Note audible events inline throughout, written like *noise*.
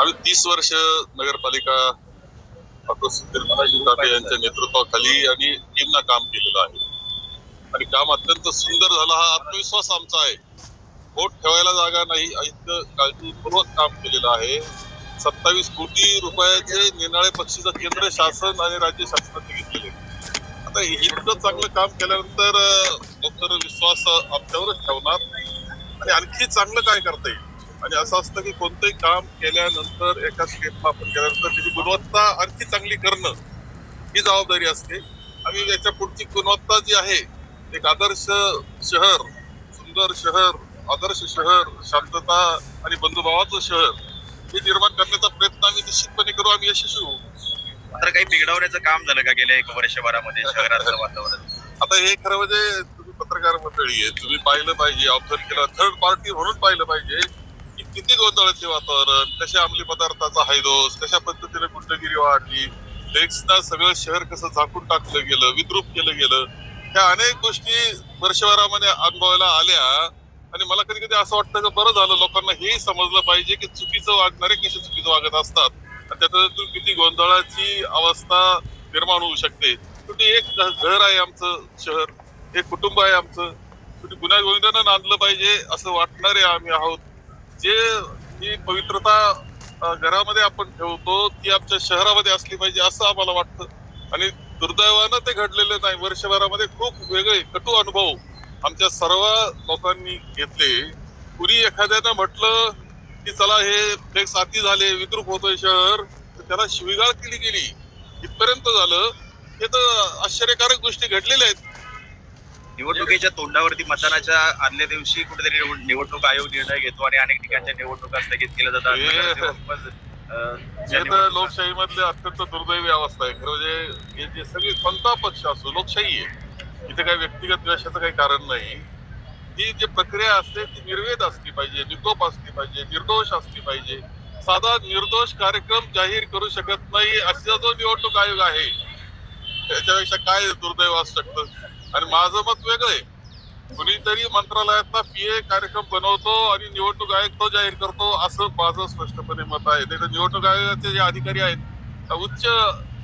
आम्ही तीस वर्ष नगरपालिका डॉक्टर सुधीर ताबे यांच्या नेतृत्वाखाली आणि टीमना काम केलेलं आहे. आणि काम अत्यंत सुंदर झालं. हा आत्मविश्वास आमचा आहे. वोट ठेवायला जागा नाही. इतकं काळजीपूर्वक काम केलेलं आहे. सत्तावीस कोटी रुपयाचे निनाळे पक्षीचं केंद्र शासन आणि राज्य शासनाने घेतलेले. आता इतकं चांगलं काम केल्यानंतर डॉक्टर विश्वास आमच्यावरच ठेवणार. आणि आणखी चांगलं काय करता येईल? आणि असं असतं की कोणतंही काम केल्यानंतर एका स्टेपला आपण केल्यानंतर त्याची गुणवत्ता आणखी चांगली करणं ही जबाबदारी असते. आणि याच्या पुढची गुणवत्ता जी आहे एक आदर्श शहर सुंदर शहर आदर्श शहर शांतता आणि बंधुभावाचं शहर हे निर्माण करण्याचा प्रयत्न आम्ही निश्चितपणे करू. आम्ही यशस्वी होऊ. तर काही बिघडवण्याचं काम झालं का गेल्या एक वर्षभरामध्ये *laughs* शहरातलं वातावरण? आता हे खरं म्हणजे तुम्ही पत्रकार मंडळी आहे. तुम्ही पाहिलं पाहिजे ऑब्झर्व केलं. थर्ड पार्टी म्हणून पाहिलं पाहिजे. किती गोंधळाचे वातावरण? कशा अंमली पदार्थाचा हायदोस कशा पद्धतीने गुंडगिरी वाढली? लेक्सना सगळं शहर कसं झाकून टाकलं गेलं विद्रूप केलं गेलं ह्या अनेक गोष्टी वर्षभरामध्ये अनुभवायला आल्या. आणि मला कधी कधी असं वाटतं की बरं झालं लोकांना हे समजलं पाहिजे की चुकीचं वागणारे कसे चुकीचं वागत असतात. आणि त्याच्यातून किती गोंधळाची अवस्था निर्माण होऊ शकते. शेवटी एक घर आहे आमचं शहर एक कुटुंब आहे आमचं. शेवटी गुन्हा गोविंदानं नांदलं पाहिजे असं वाटणारे आम्ही आहोत. जे ही पवित्रता घरामध्ये आपण ठेवतो ती आमच्या शहरामध्ये असली पाहिजे असं आम्हाला वाटतं. आणि दुर्दैवानं ते घडलेलं नाही. वर्षभरामध्ये खूप वेगळे कटू अनुभव आमच्या सर्व लोकांनी घेतले. कुणी एखाद्यानं म्हटलं की चला हे फ्लेक्स साथी झाले विद्रूप होतोय शहर तर त्याला शिवीगाळ केली गेली. इथपर्यंत झालं. हे तर आश्चर्यकारक गोष्टी घडलेल्या आहेत. निवडणुकीच्या तोंडावरती मतदानाच्या आदल्या दिवशी कुठेतरी निवड- निवडणूक आयोग निर्णय घेतो आणि अनेक ठिकाणच्या निवडणुका स्थगित केल्या जातात हे- नगरसेवक पण, अं, ज्या हे तर लोकशाहीमधले अत्यंत दुर्दैवी अवस्था आहे. खरं म्हणजे हे जे सगळी कोणता पक्ष असो लोकशाही आहे. इथे काही व्यक्तिगत द्वेषाचं काही कारण नाही. ही जी प्रक्रिया असते ती निर्वेद असली पाहिजे निकोप असली पाहिजे निर्दोष असली पाहिजे. साधा निर्दोष कार्यक्रम जाहीर करू शकत नाही असा जो निवडणूक आयोग आहे त्याच्यापेक्षा काय दुर्दैव असू शकतं? आणि माझं मत वेगळं आहे. कुणीतरी मंत्रालयातला पीए कार्यक्रम बनवतो आणि निवडणूक आयोग तो जाहीर करतो असं माझं स्पष्टपणे मत आहे. नाही तर निवडणूक आयोगाचे जे अधिकारी आहेत उच्च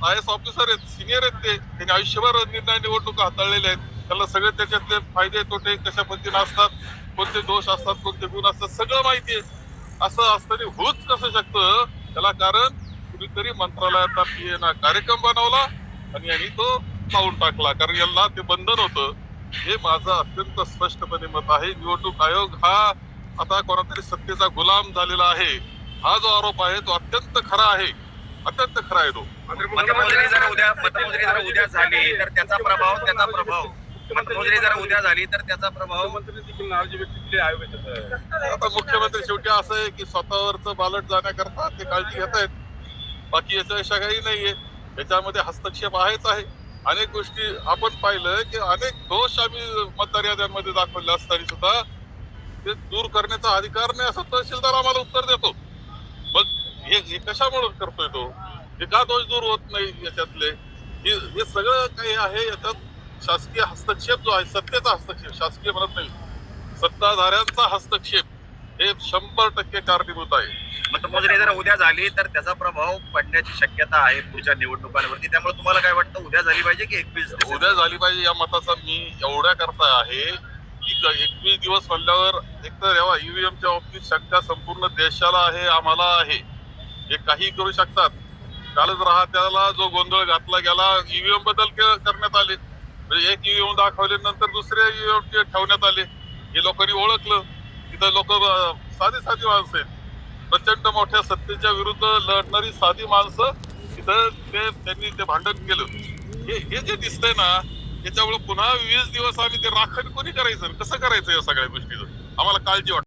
आय एस ऑफिसर आहेत सिनियर आहेत ते. त्यांनी आयुष्यभर निर्णय निवडणूक हाताळलेले आहेत. त्याला सगळे त्याच्यातले फायदे तोटे कशा पद्धतीने असतात कोणते दोष असतात कोणते गुण असतात सगळं माहिती आहे. असं असताना होऊच कसं शकतं? त्याला कारण कुणीतरी मंत्रालयाचा पीए ना कार्यक्रम बनवला आणि यांनी तो पाऊल टाकला. कारण यांना ते बंधन होतं. हे माझं अत्यंत स्पष्टपणे मत आहे. निवडणूक आयोग हा आता कोणातरी सत्तेचा गुलाम झालेला आहे. हा जो आरोप आहे तो अत्यंत खरा आहे. अत्यंत खरा आहे तो. मतमोजणी जर उद्या मतमोजणी जर उद्या झाली तर त्याचा प्रभाव त्याचा प्रभाव. मतमोजणी जर उद्या झाली तर त्याचा प्रभाव मंत्री देखील नाराजी व्यक्त केली आयोगाच्या आता मुख्यमंत्री शेवटी असं आहे की स्वतःवरचं बालट जाण्याकरता ते काळजी घेत आहेत बाकी याच्यापेक्षा काही नाहीये. याच्यामध्ये हस्तक्षेप आहेच आहे. अनेक गोष्टी आपण पाहिलं की अनेक दोष आम्ही मतदार याद्यांमध्ये दाखवले असताना सुद्धा ते दूर करण्याचा अधिकार नाही असं तहसीलदार आम्हाला उत्तर देतो. मग हे हे कशामुळे करतोय तो? हे का दोष दूर होत नाही याच्यातले? हे हे सगळं काही आहे याच्यात शासकीय हस्तक्षेप जो आहे सत्तेचा हस्तक्षेप शासकीय म्हणत नाही. सत्ताधाऱ्यांचा हस्तक्षेप हे शंभर टक्के कारणीभूत आहे. मतमोजणी जर उद्या झाली तर त्याचा प्रभाव पडण्याची शक्यता आहे पुढच्या निवडणुकांवरती. त्यामुळे तुम्हाला काय वाटतं उद्या झाली पाहिजे की एकवीस उद्या झाली पाहिजे या मताचा मी एवढ्या करता आहे की एकवीस दिवस म्हणल्यावर एकतर यावा ईव्हीएमच्या बाबतीत शक्यता संपूर्ण देशाला आहे आम्हाला आहे. हे काही करू शकतात. कालच राहत्याला जो गोंधळ घातला गेला ईव्हीएम बदल के- करण्यात आले. म्हणजे एक ईव्हीएम दाखवले नंतर दुसरे ईव्हीएम ठेवण्यात आले. हे लोकांनी ओळखलं. तिथं लोक साधी साधी माणसं आहेत. प्रचंड मोठ्या सत्तेच्या विरुद्ध लढणारी साधी माणसं इथं ते त्यांनी ते भांडण केलं. हे हे जे दिसतंय ना याच्यामुळे पुन्हा वीस दिवस आम्ही ते राखण कोणी करायचं? कसं करायचं या सगळ्या गोष्टीचं? आम्हाला काळजी वाटते